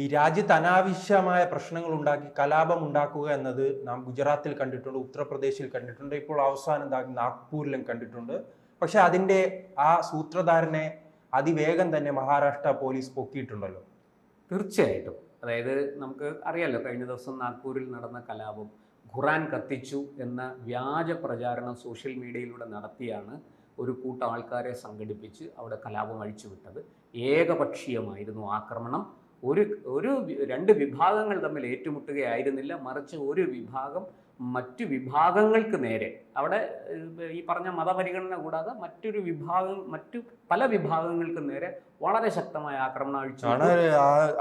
ഈ രാജ്യത്ത് അനാവശ്യമായ പ്രശ്നങ്ങൾ ഉണ്ടാക്കി കലാപം ഉണ്ടാക്കുക എന്നത് നാം ഗുജറാത്തിൽ കണ്ടിട്ടുണ്ട് ഉത്തർപ്രദേശിൽ കണ്ടിട്ടുണ്ട് ഇപ്പോൾ അവസാനം നാഗ്പൂരിലും കണ്ടിട്ടുണ്ട്. പക്ഷെ അതിന്റെ ആ സൂത്രധാരനെ അതിവേഗം തന്നെ മഹാരാഷ്ട്ര പോലീസ് പൊക്കിയിട്ടുണ്ടല്ലോ. തീർച്ചയായിട്ടും. അതായത് നമുക്ക് അറിയാലോ കഴിഞ്ഞ ദിവസം നാഗ്പൂരിൽ നടന്ന കലാപം ഖുറാൻ കത്തിച്ചു എന്ന വ്യാജ പ്രചാരണം സോഷ്യൽ മീഡിയയിലൂടെ നടത്തിയാണ് ഒരു കൂട്ടം ആൾക്കാരെ സംഘടിപ്പിച്ച് അവിടെ കലാപം അഴിച്ചുവിട്ടത്. ഏകപക്ഷീയമായിരുന്നു ആക്രമണം. ഒരു ഒരു രണ്ട് വിഭാഗങ്ങൾ തമ്മിൽ ഏറ്റുമുട്ടുകയായിരുന്നില്ല. മറിച്ച് ഒരു വിഭാഗം മറ്റു വിഭാഗങ്ങൾക്ക് നേരെ. അവിടെ ഈ പറഞ്ഞ മതപരിഗണന കൂടാതെ മറ്റൊരു വിഭാഗം മറ്റു പല വിഭാഗങ്ങൾക്ക് നേരെ വളരെ ശക്തമായ ആക്രമണം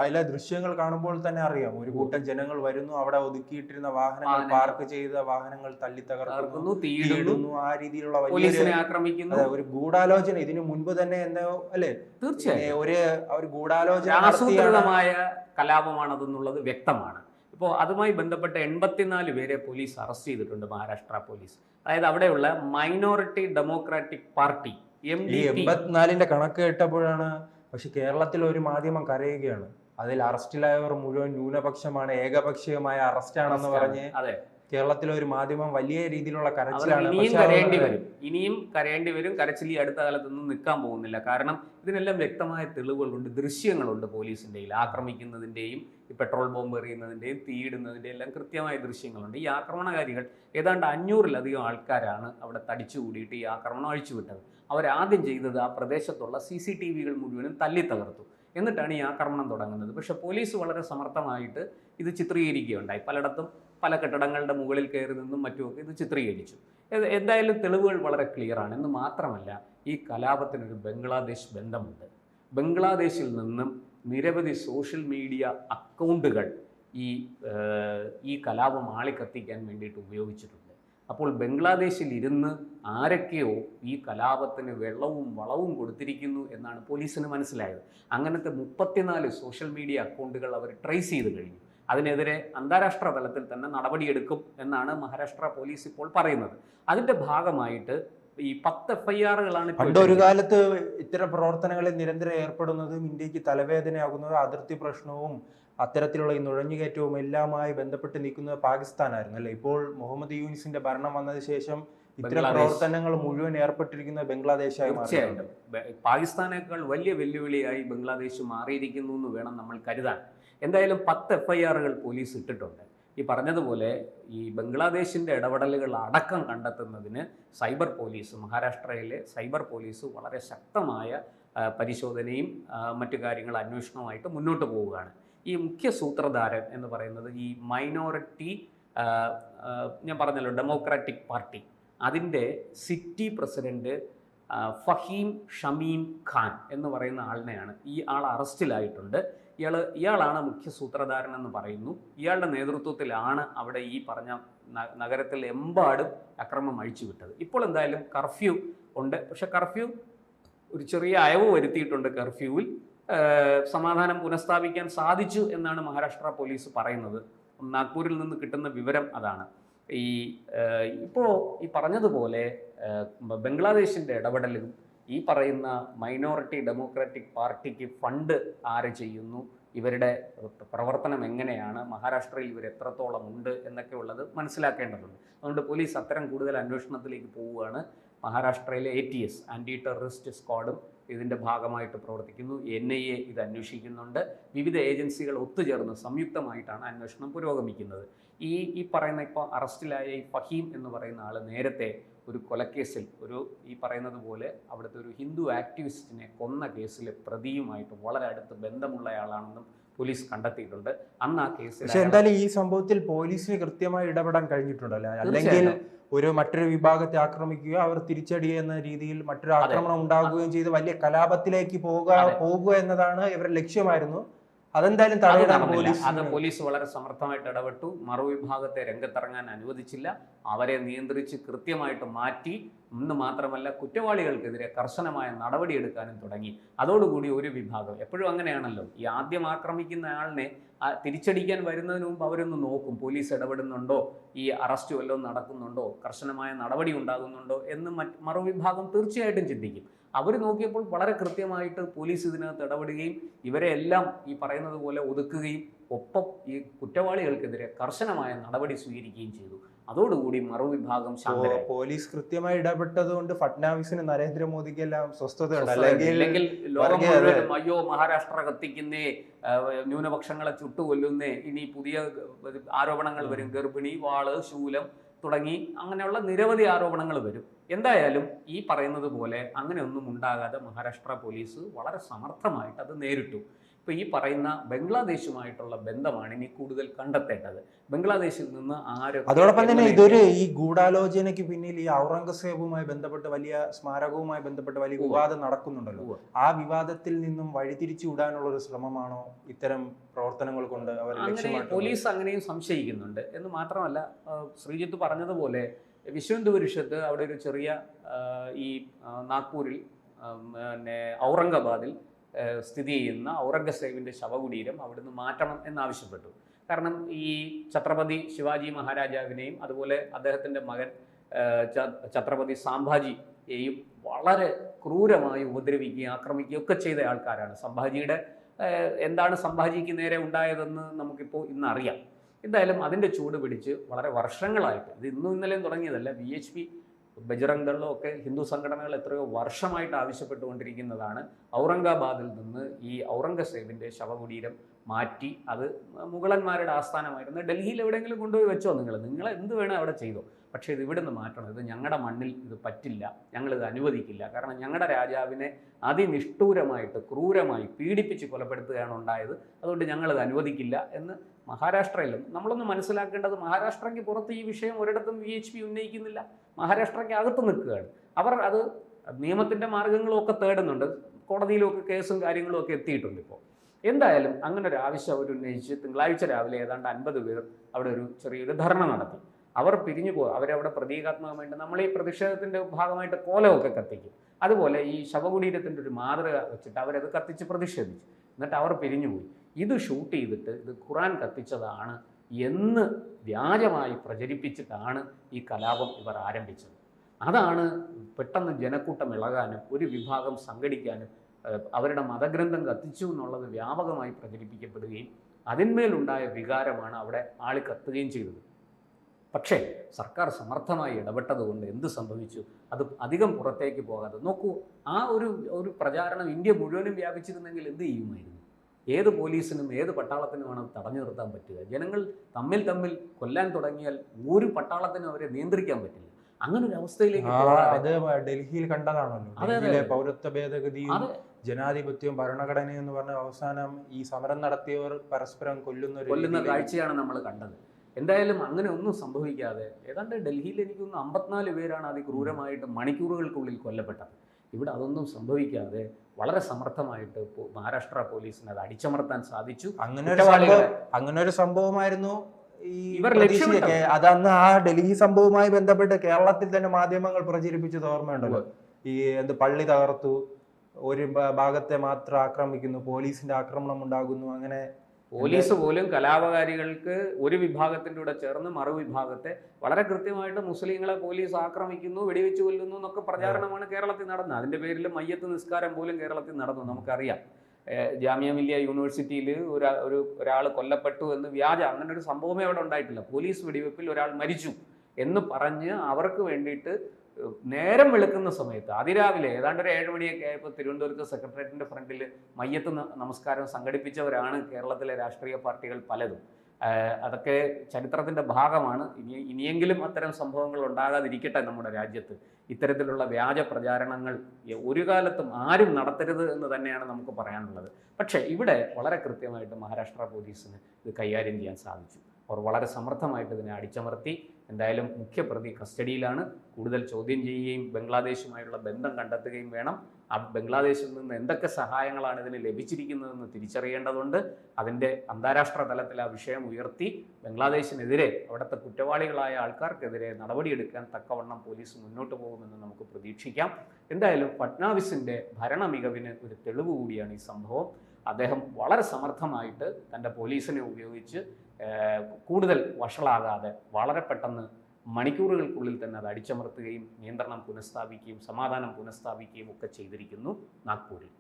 അതിലെ ദൃശ്യങ്ങൾ കാണുമ്പോൾ തന്നെ അറിയാം. ഒരു കൂട്ടം ജനങ്ങൾ വരുന്നു അവിടെ ഒതുക്കിയിട്ടിരുന്ന വാഹനങ്ങൾ. പാർക്ക് ചെയ്ത വാഹനങ്ങൾ തല്ലി തകർക്കുന്നു തീടുന്നു ആ രീതിയിലുള്ള പോലീസിനെ ആക്രമിക്കുന്നു. ഒരു ഗൂഢാലോചന. ഇതിനു മുൻപ് തന്നെ എന്തോ അല്ലെ? തീർച്ചയായും ഒരു ഒരു ഗൂഢാലോചന ആസൂത്രിതമായ കലാപമാണതെന്നുള്ളത് വ്യക്തമാണ്. ഇപ്പോൾ അതുമായി ബന്ധപ്പെട്ട എൺപത്തിനാല് പേരെ പോലീസ് അറസ്റ്റ് ചെയ്തിട്ടുണ്ട് മഹാരാഷ്ട്ര പോലീസ്. അതായത് അവിടെയുള്ള minority democratic party M D എൺപത്തിനാലിന്റെ കണക്ക് കേട്ടപ്പോഴാണ് പക്ഷെ കേരളത്തിൽ ഒരു മാധ്യമം കരയുകയാണ്. അതിൽ അറസ്റ്റിലായവർ മുഴുവൻ ന്യൂനപക്ഷമാണ് ഏകപക്ഷീയമായ അറസ്റ്റാണെന്ന് പറഞ്ഞ് അതെ. കേരളത്തിലെ ഒരു മാധ്യമം വലിയ രീതിയിലുള്ള കരച്ചിലാണ് ഇനിയും കരയേണ്ടി വരും. ഇനിയും കരയേണ്ടി വരും. കരച്ചിൽ ഈ അടുത്ത കാലത്തൊന്നും നിൽക്കാൻ പോകുന്നില്ല. കാരണം ഇതിനെല്ലാം വ്യക്തമായ തെളിവുകളുണ്ട് ദൃശ്യങ്ങളുണ്ട് പോലീസിന്റെ ആക്രമിക്കുന്നതിന്റെയും ആക്രമിക്കുന്നതിന്റെയും ഈ പെട്രോൾ ബോംബ് എറിയുന്നതിന്റെയും തീയിടുന്നതിന്റെയും എല്ലാം കൃത്യമായ ദൃശ്യങ്ങളുണ്ട്. ഈ ആക്രമണകാരികൾ ഏതാണ്ട് അഞ്ഞൂറിലധികം ആൾക്കാരാണ് അവിടെ തടിച്ചു കൂടിയിട്ട് ഈ ആക്രമണം അഴിച്ചുവിട്ടത്. അവരാദ്യം ചെയ്തത് ആ പ്രദേശത്തുള്ള സി സി ടി വികൾ മുഴുവനും തല്ലി തകർത്തു എന്നിട്ടാണ് ഈ ആക്രമണം തുടങ്ങുന്നത്. പക്ഷെ പോലീസ് വളരെ സമർത്ഥമായിട്ട് ഇത് ചിത്രീകരിക്കുകയുണ്ടായി. പലയിടത്തും പല കെട്ടിടങ്ങളുടെ മുകളിൽ കയറി നിന്നും മറ്റുമൊക്കെ ഇത് ചിത്രീകരിച്ചു. എന്തായാലും തെളിവുകൾ വളരെ ക്ലിയറാണ് എന്ന് മാത്രമല്ല ഈ കലാപത്തിനൊരു ബംഗ്ലാദേശ് ബന്ധമുണ്ട്. ബംഗ്ലാദേശിൽ നിന്നും നിരവധി സോഷ്യൽ മീഡിയ അക്കൗണ്ടുകൾ ഈ ഈ കലാപം ആളിക്കത്തിക്കാൻ വേണ്ടിയിട്ട് ഉപയോഗിച്ചിട്ടുണ്ട്. അപ്പോൾ ബംഗ്ലാദേശിൽ ഇരുന്ന് ആരൊക്കെയോ ഈ കലാപത്തിന് വെള്ളവും വളവും കൊടുത്തിരിക്കുന്നു എന്നാണ് പോലീസിന് മനസ്സിലായത്. അങ്ങനത്തെ മുപ്പത്തിനാല് സോഷ്യൽ മീഡിയ അക്കൗണ്ടുകൾ അവർ ട്രേസ് ചെയ്ത് കഴിഞ്ഞു. അതിനെതിരെ അന്താരാഷ്ട്ര തലത്തിൽ തന്നെ നടപടിയെടുക്കും എന്നാണ് മഹാരാഷ്ട്ര പോലീസ് ഇപ്പോൾ പറയുന്നത്. അതിന്റെ ഭാഗമായിട്ട് ഈ പത്ത് എഫ് ഐ ആറുകളാണ് ഒരു കാലത്ത് ഇത്തരം പ്രവർത്തനങ്ങളിൽ നിരന്തരം ഏർപ്പെടുന്നതും ഇന്ത്യയ്ക്ക് തലവേദനയാകുന്നത് അതിർത്തി പ്രശ്നവും അത്തരത്തിലുള്ള ഈ നുഴഞ്ഞുകയറ്റവും എല്ലാമായി ബന്ധപ്പെട്ട് നിൽക്കുന്നത് പാകിസ്ഥാനായിരുന്നു അല്ലെ? ഇപ്പോൾ മുഹമ്മദ് യൂനിസിന്റെ ഭരണം വന്നതിന് ശേഷം ഇത്തരം പ്രവർത്തനങ്ങൾ മുഴുവൻ ഏർപ്പെട്ടിരിക്കുന്നത് ബംഗ്ലാദേശായി തീർച്ചയായിട്ടും. പാകിസ്ഥാനേക്കാൾ വലിയ വെല്ലുവിളിയായി ബംഗ്ലാദേശ് മാറിയിരിക്കുന്നു എന്ന് വേണം നമ്മൾ കരുതാൻ. എന്തായാലും പത്ത് എഫ് ഐ ആറുകൾ പോലീസ് ഇട്ടിട്ടുണ്ട്. ഈ പറഞ്ഞതുപോലെ ഈ ബംഗ്ലാദേശിന്റെ ഇടപെടലുകൾ അടക്കം കണ്ടെത്തുന്നതിന് സൈബർ പോലീസ് മഹാരാഷ്ട്രയിലെ സൈബർ പോലീസ് വളരെ ശക്തമായ പരിശോധനയും മറ്റു കാര്യങ്ങൾ അന്വേഷണവുമായിട്ട് മുന്നോട്ട് പോവുകയാണ്. ഈ മുഖ്യ സൂത്രധാരൻ എന്ന് പറയുന്നത് ഈ മൈനോറിറ്റി ഞാൻ പറഞ്ഞല്ലോ ഡെമോക്രാറ്റിക് പാർട്ടി അതിന്റെ സിറ്റി പ്രസിഡന്റ് ഫഹീം ഷമീം ഖാൻ എന്ന് പറയുന്ന ആളിനെയാണ് ഈ ആൾ അറസ്റ്റിലായിട്ടുണ്ട് ഇയാൾ ഇയാളാണ് മുഖ്യ സൂത്രധാരൻ എന്ന് പറയുന്നു. ഇയാളുടെ നേതൃത്വത്തിലാണ് അവിടെ ഈ പറഞ്ഞ നഗരത്തിൽ എമ്പാടും അക്രമം അഴിച്ചുവിട്ടത്. ഇപ്പോൾ എന്തായാലും കർഫ്യൂ ഉണ്ട്. പക്ഷെ കർഫ്യൂ ഒരു ചെറിയ അയവ് വരുത്തിയിട്ടുണ്ട് കർഫ്യൂവിൽ. സമാധാനം പുനഃസ്ഥാപിക്കാൻ സാധിച്ചു എന്നാണ് മഹാരാഷ്ട്ര പോലീസ് പറയുന്നത്. നാഗ്പൂരിൽ നിന്ന് കിട്ടുന്ന വിവരം അതാണ്. ഈ ഇപ്പോൾ ഈ പറഞ്ഞതുപോലെ ബംഗ്ലാദേശിന്റെ ഇടപെടലും ഈ പറയുന്ന മൈനോറിറ്റി ഡെമോക്രാറ്റിക് പാർട്ടിക്ക് ഫണ്ട് ആര് ചെയ്യുന്നു? ഇവരുടെ പ്രവർത്തനം എങ്ങനെയാണ്? മഹാരാഷ്ട്രയിൽ ഇവർ എത്രത്തോളം ഉണ്ട് എന്നൊക്കെ ഉള്ളത് മനസ്സിലാക്കേണ്ടതുണ്ട്. അതുകൊണ്ട് പോലീസ് അത്തരം കൂടുതൽ അന്വേഷണത്തിലേക്ക് പോവുകയാണ്. മഹാരാഷ്ട്രയിലെ A T S anti terrorist സ്ക്വാഡും ഇതിന്റെ ഭാഗമായിട്ട് പ്രവർത്തിക്കുന്നു. എൻ ഐ എ ഇത് അന്വേഷിക്കുന്നുണ്ട്. വിവിധ ഏജൻസികൾ ഒത്തുചേർന്ന് സംയുക്തമായിട്ടാണ് അന്വേഷണം പുരോഗമിക്കുന്നത്. ഈ ഈ പറയുന്ന ഇപ്പോൾ അറസ്റ്റിലായ ഈ ഫഹീം എന്ന് പറയുന്ന ആൾ നേരത്തെ ഒരു കൊലക്കേസിൽ ഒരു ഈ പറയുന്നത് പോലെ അവിടുത്തെ ഒരു ഹിന്ദു ആക്ടിവിസ്റ്റിനെ കൊന്ന കേസിൽ പ്രതിയുമായിട്ട് വളരെ അടുത്ത് ബന്ധമുള്ളയാളാണെന്നും പോലീസ് കണ്ടെത്തിയിട്ടുണ്ട്. അന്ന് ആ കേസിൽ പക്ഷെ എന്തായാലും ഈ സംഭവത്തിൽ പോലീസിന് കൃത്യമായി ഇടപെടാൻ കഴിഞ്ഞിട്ടുണ്ടല്ലോ അല്ലെങ്കിൽ ഒരു മറ്റൊരു വിഭാഗത്തെ ആക്രമിക്കുക അവർ തിരിച്ചടിയ എന്ന രീതിയിൽ മറ്റൊരു ആക്രമണം ഉണ്ടാകുകയും ചെയ്ത് വലിയ കലാപത്തിലേക്ക് പോകുക. പോകുക എന്നതാണ് ഇവരുടെ ലക്ഷ്യമായിരുന്നു. അതെന്തായാലും അത് തടയിടാൻ പോലീസ് വളരെ സമർത്ഥമായിട്ട് ഇടപെട്ടു. മറുവിഭാഗത്തെ രംഗത്തിറങ്ങാൻ അനുവദിച്ചില്ല. അവരെ നിയന്ത്രിച്ച് കൃത്യമായിട്ട് മാറ്റി എന്ന് മാത്രമല്ല കുറ്റവാളികൾക്കെതിരെ കർശനമായ നടപടിയെടുക്കാനും തുടങ്ങി. അതോടുകൂടി ഒരു വിഭാഗം. എപ്പോഴും അങ്ങനെയാണല്ലോ. ഈ ആദ്യം ആക്രമിക്കുന്ന ആളിനെ തിരിച്ചടിക്കാൻ വരുന്നതിന് മുമ്പ് അവരൊന്ന് നോക്കും. പോലീസ് ഇടപെടുന്നുണ്ടോ? ഈ അറസ്റ്റ് വല്ലതും നടക്കുന്നുണ്ടോ? കർശനമായ നടപടി ഉണ്ടാകുന്നുണ്ടോ? എന്ന് മറ്റ് മറുവിഭാഗം തീർച്ചയായിട്ടും ചിന്തിക്കും. അവർ നോക്കിയപ്പോൾ വളരെ കൃത്യമായിട്ട് പോലീസ് ഇതിനകത്ത് ഇടപെടുകയും ഇവരെ എല്ലാം ഈ പറയുന്നത് പോലെ ഒതുക്കുകയും ഒപ്പം ഈ കുറ്റവാളികൾക്കെതിരെ കർശനമായ നടപടി സ്വീകരിക്കുകയും ചെയ്തു. അതോടുകൂടി മറുവിഭാഗം പോലീസ് കൃത്യമായി ഇടപെട്ടത് കൊണ്ട് ഫട്നാവിസിന് നരേന്ദ്രമോദിക്ക് എല്ലാം സ്വസ്ഥത അല്ലെങ്കിൽ അല്ലെങ്കിൽ ലോകം മുഴുവനും അയ്യോ മഹാരാഷ്ട്ര കത്തിക്കുന്നേ ന്യൂനപക്ഷങ്ങളെ ചുട്ടുകൊല്ലുന്നേ ഇനി പുതിയ ആരോപണങ്ങൾ വരും. ഗർഭിണി വാൾ ശൂലം തുടങ്ങി അങ്ങനെയുള്ള നിരവധി ആരോപണങ്ങൾ വരും. എന്തായാലും ഈ പറയുന്നത് പോലെ അങ്ങനെയൊന്നും ഉണ്ടാകാതെ മഹാരാഷ്ട്ര പോലീസ് വളരെ സമർത്ഥമായിട്ട് അത് നേരിട്ടു. ഇപ്പൊ ഈ പറയുന്ന ബംഗ്ലാദേശുമായിട്ടുള്ള ബന്ധമാണ് ഇനി കൂടുതൽ കണ്ടെത്തേണ്ടത്. ബംഗ്ലാദേശിൽ നിന്ന് ആരും അതോടൊപ്പം തന്നെ ഇതൊരു ഈ ഗൂഢാലോചനയ്ക്ക് പിന്നിൽ ഈ ഔറംഗസേബുമായി ബന്ധപ്പെട്ട് വലിയ സ്മാരകവുമായി ബന്ധപ്പെട്ട് വലിയ വിവാദം നടക്കുന്നുണ്ടല്ലോ. ആ വിവാദത്തിൽ നിന്നും വഴിതിരിച്ചു വിടാനുള്ള ഒരു ശ്രമമാണോ ഇത്തരം പ്രവർത്തനങ്ങൾ കൊണ്ട് അവർ പോലീസ് അങ്ങനെയും സംശയിക്കുന്നുണ്ട്. എന്ന് മാത്രമല്ല ശ്രീജിത്ത് പറഞ്ഞതുപോലെ വിശ്വന്ത് പുരുഷത്ത് അവിടെ ഒരു ചെറിയ ഈ നാഗ്പൂരിൽ പിന്നെ ഔറംഗാബാദിൽ സ്ഥിതി ചെയ്യുന്ന ഔറംഗസേബിന്റെ ശവകുടീരം അവിടുന്ന് മാറ്റണം എന്നാവശ്യപ്പെട്ടു. കാരണം ഈ ഛത്രപതി ശിവാജി മഹാരാജാവിനെയും അതുപോലെ അദ്ദേഹത്തിന്റെ മകൻ ഛത്രപതി സാംഭാജിയെയും വളരെ ക്രൂരമായി ഉപദ്രവിക്കുകയും ആക്രമിക്കുകയും ഒക്കെ ചെയ്ത ആൾക്കാരാണ്. സംഭാജിയുടെ എന്താണ് സംഭാജിക്ക് നേരെ ഉണ്ടായതെന്ന് നമുക്കിപ്പോൾ ഇന്നറിയാം എന്തായാലും അതിന്റെ ചൂട് പിടിച്ച് വളരെ വർഷങ്ങളായിട്ട് ഇത് ഇന്നും ഇന്നലെയും തുടങ്ങിയതല്ല വി എച്ച് പി ബജറംഗ് ദളും ഒക്കെ ഹിന്ദു സംഘടനകൾ എത്രയോ വർഷമായിട്ട് ആവശ്യപ്പെട്ടുകൊണ്ടിരിക്കുന്നതാണ്. ഔറംഗാബാദിൽ നിന്ന് ഈ ഔറംഗസേബിന്റെ ശവകുടീരം മാറ്റി അത് മുഗളന്മാരുടെ ആസ്ഥാനമായിരുന്നു. ഡൽഹിയിൽ എവിടെയെങ്കിലും കൊണ്ടുപോയി വെച്ചോ നിങ്ങൾ? നിങ്ങൾ എന്ത് വേണോ അവിടെ ചെയ്തോ. പക്ഷേ ഇത് ഇവിടുന്ന് മാറ്റണം. ഇത് ഞങ്ങളുടെ മണ്ണിൽ ഇത് പറ്റില്ല. ഞങ്ങളിത് അനുവദിക്കില്ല. കാരണം ഞങ്ങളുടെ രാജാവിനെ അതിനിഷ്ഠൂരമായിട്ട് ക്രൂരമായി പീഡിപ്പിച്ച് കൊലപ്പെടുത്തുകയാണ് ഉണ്ടായത്. അതുകൊണ്ട് ഞങ്ങളിത് അനുവദിക്കില്ല എന്ന് മഹാരാഷ്ട്രയിലും. നമ്മളൊന്ന് മനസ്സിലാക്കേണ്ടത് മഹാരാഷ്ട്രയ്ക്ക് പുറത്ത് ഈ വിഷയം ഒരിടത്തും വി എച്ച് പി ഉന്നയിക്കുന്നില്ല. മഹാരാഷ്ട്രയ്ക്ക് അകത്ത് നിൽക്കുകയാണ്. അവർ അത് നിയമത്തിന്റെ മാർഗങ്ങളൊക്കെ തേടുന്നുണ്ട്. കോടതിയിലൊക്കെ കേസും കാര്യങ്ങളും ഒക്കെ എത്തിയിട്ടുണ്ട് ഇപ്പോൾ. എന്തായാലും അങ്ങനെ ഒരു ആവശ്യം അവർ ഉന്നയിച്ച് തിങ്കളാഴ്ച രാവിലെ ഏതാണ്ട് അൻപത് പേർ അവിടെ ഒരു ചെറിയൊരു ധർണ നടത്തി. അവർ പിരിഞ്ഞു പോകും അവരവിടെ പ്രതീകാത്മകമായിട്ട് നമ്മൾ ഈ പ്രതിഷേധത്തിന്റെ ഭാഗമായിട്ട് കോലമൊക്കെ കത്തിക്കും. അതുപോലെ ഈ ശവകുടീരത്തിന്റെ ഒരു മാതൃക വെച്ചിട്ട് അവരത് കത്തിച്ച് പ്രതിഷേധിച്ചു. എന്നിട്ട് അവർ പിരിഞ്ഞുപോയി ഇത് ഷൂട്ട് ചെയ്തിട്ട് ഇത് ഖുറാൻ കത്തിച്ചതാണ് എന്ന് വ്യാജമായി പ്രചരിപ്പിച്ചിട്ടാണ് ഈ കലാപം ഇവർ ആരംഭിച്ചത്. അതാണ് പെട്ടെന്ന് ജനക്കൂട്ടം ഇളകാനും ഒരു വിഭാഗം സംഘടിക്കാനും അവരുടെ മതഗ്രന്ഥം കത്തിച്ചു എന്നുള്ളത് വ്യാപകമായി പ്രചരിപ്പിക്കപ്പെടുകയും അതിന്മേലുണ്ടായ വികാരമാണ് അവിടെ ആളി കത്തുകയും ചെയ്തത്. പക്ഷേ സർക്കാർ സമർത്ഥമായി ഇടപെട്ടതുകൊണ്ട് എന്ത് സംഭവിച്ചു? അത് അധികം പുറത്തേക്ക് പോകാതെ നോക്കൂ ആ ഒരു ഒരു പ്രചാരണം ഇന്ത്യ മുഴുവനും വ്യാപിച്ചിരുന്നെങ്കിൽ എന്ത് ചെയ്യുമായിരുന്നു? ഏത് പോലീസിനും ഏത് പട്ടാളത്തിനുമാണ് തടഞ്ഞു നിർത്താൻ പറ്റുക. ജനങ്ങൾ തമ്മിൽ തമ്മിൽ കൊല്ലാൻ തുടങ്ങിയാൽ ഒരു പട്ടാളത്തിനും അവരെ നിയന്ത്രിക്കാൻ പറ്റില്ല. അങ്ങനെ ഒരു അവസ്ഥയിലേക്ക് അത് ഡൽഹിയിൽ കണ്ടതാണല്ലോ. ഡൽഹിയിലെ പൗരത്വ ഭേദഗതിയും. ജനാധിപത്യവും ഭരണഘടനയും എന്ന് പറഞ്ഞ അവസാനം ഈ സമരം നടത്തിയവർ പരസ്പരം കൊല്ലുന്ന കൊല്ലുന്ന കാഴ്ചയാണ് നമ്മൾ കണ്ടത്. എന്തായാലും അങ്ങനെ ഒന്നും സംഭവിക്കാതെ ഏതാണ്ട് ഡൽഹിയിൽ എനിക്കൊന്ന് അമ്പത്തിനാല് പേരാണ് അതിക്രൂരമായിട്ട് മണിക്കൂറുകൾക്കുള്ളിൽ കൊല്ലപ്പെട്ടത്. ഇവിടെ അതൊന്നും സംഭവിക്കാതെ വളരെ സമർത്ഥമായിട്ട് മഹാരാഷ്ട്ര പോലീസിന് അത് അടിച്ചമർത്താൻ സാധിച്ചു. അങ്ങനെ ഒരു അങ്ങനെ ഒരു സംഭവമായിരുന്നു ഈ ഇവർ ലക്ഷ്യമൊക്കെ ലക്ഷ്യമിട്ടത്. അത് അന്ന് ആ ഡൽഹി സംഭവവുമായി ബന്ധപ്പെട്ട് കേരളത്തിൽ തന്നെ മാധ്യമങ്ങൾ പ്രചരിപ്പിച്ചത് ഓർമ്മയുണ്ടല്ലോ. ഈ എന്ത് പള്ളി തകർത്തു ഒരു ഭാഗത്തെ മാത്രം ആക്രമിക്കുന്നു പോലീസിന്റെ ആക്രമണം ഉണ്ടാകുന്നു അങ്ങനെ പോലീസ് പോലും കലാപകാരികൾക്ക് ഒരു വിഭാഗത്തിന്റെ കൂടെ ചേർന്ന് മറുവിഭാഗത്തെ വളരെ കൃത്യമായിട്ട് മുസ്ലിങ്ങളെ പോലീസ് ആക്രമിക്കുന്നു വെടിവെച്ച് കൊല്ലുന്നു എന്നൊക്കെ പ്രചാരണമാണ് കേരളത്തിൽ നടന്നത്. അതിന്റെ പേരിൽ മയ്യത്ത് നിസ്കാരം പോലും കേരളത്തിൽ നടന്നു നമുക്കറിയാം. ജാമ്യ മില്ലിയ യൂണിവേഴ്സിറ്റിയിൽ ഒരു ഒരു ഒരാൾ കൊല്ലപ്പെട്ടു എന്ന് വ്യാജ അങ്ങനെ ഒരു സംഭവമേ അവിടെ ഉണ്ടായിട്ടില്ല. പോലീസ് വെടിവെപ്പിൽ ഒരാൾ മരിച്ചു എന്ന് പറഞ്ഞ് അവർക്ക് വേണ്ടിയിട്ട് നേരം വെളുക്കുന്ന സമയത്ത് അതിരാവിലെ ഏതാണ്ട് ഒരു ഏഴ് മണിയൊക്കെ ആയപ്പോൾ തിരുവനന്തപുരത്ത് സെക്രട്ടേറിയറ്റിന്റെ ഫ്രണ്ടിൽ മയ്യത്ത് നമസ്കാരം സംഘടിപ്പിച്ചവരാണ് കേരളത്തിലെ രാഷ്ട്രീയ പാർട്ടികൾ പലതും. അതൊക്കെ ചരിത്രത്തിന്റെ ഭാഗമാണ്. ഇനി ഇനിയെങ്കിലും അത്തരം സംഭവങ്ങൾ ഉണ്ടാകാതിരിക്കട്ടെ നമ്മുടെ രാജ്യത്ത്. ഇത്തരത്തിലുള്ള വ്യാജ പ്രചാരണങ്ങൾ ഒരു കാലത്തും ആരും നടത്തരുത് എന്ന് തന്നെയാണ് നമുക്ക് പറയാനുള്ളത്. പക്ഷേ ഇവിടെ വളരെ കൃത്യമായിട്ട് മഹാരാഷ്ട്ര പോലീസിന് ഇത് കൈകാര്യം ചെയ്യാൻ സാധിച്ചു. അവർ വളരെ സമർത്ഥമായിട്ട് ഇതിനെ അടിച്ചമർത്തി. എന്തായാലും മുഖ്യപ്രതി കസ്റ്റഡിയിലാണ്. കൂടുതൽ ചോദ്യം ചെയ്യുകയും ബംഗ്ലാദേശുമായുള്ള ബന്ധം കണ്ടെത്തുകയും വേണം. ആ ബംഗ്ലാദേശിൽ നിന്ന് എന്തൊക്കെ സഹായങ്ങളാണ് ഇതിന് ലഭിച്ചിരിക്കുന്നതെന്ന് തിരിച്ചറിയേണ്ടതുണ്ട്. അതിന്റെ അന്താരാഷ്ട്ര തലത്തിൽ ആ വിഷയം ഉയർത്തി ബംഗ്ലാദേശിനെതിരെ അവിടുത്തെ കുറ്റവാളികളായ ആൾക്കാർക്കെതിരെ നടപടിയെടുക്കാൻ തക്കവണ്ണം പോലീസ് മുന്നോട്ട് പോകുമെന്ന് നമുക്ക് പ്രതീക്ഷിക്കാം. എന്തായാലും ഫട്നാവിസിന്റെ ഭരണ മികവിന് ഒരു തെളിവ് കൂടിയാണ് ഈ സംഭവം. അദ്ദേഹം വളരെ സമർത്ഥമായിട്ട് തന്റെ പോലീസിനെ ഉപയോഗിച്ച് കൂടുതൽ വഷളാകാതെ വളരെ പെട്ടെന്ന് മണിക്കൂറുകൾക്കുള്ളിൽ തന്നെ അത് അടിച്ചമർത്തുകയും നിയന്ത്രണം പുനഃസ്ഥാപിക്കുകയും സമാധാനം പുനഃസ്ഥാപിക്കുകയും ഒക്കെ ചെയ്തിരിക്കുന്നു നാഗ്പൂരിൽ.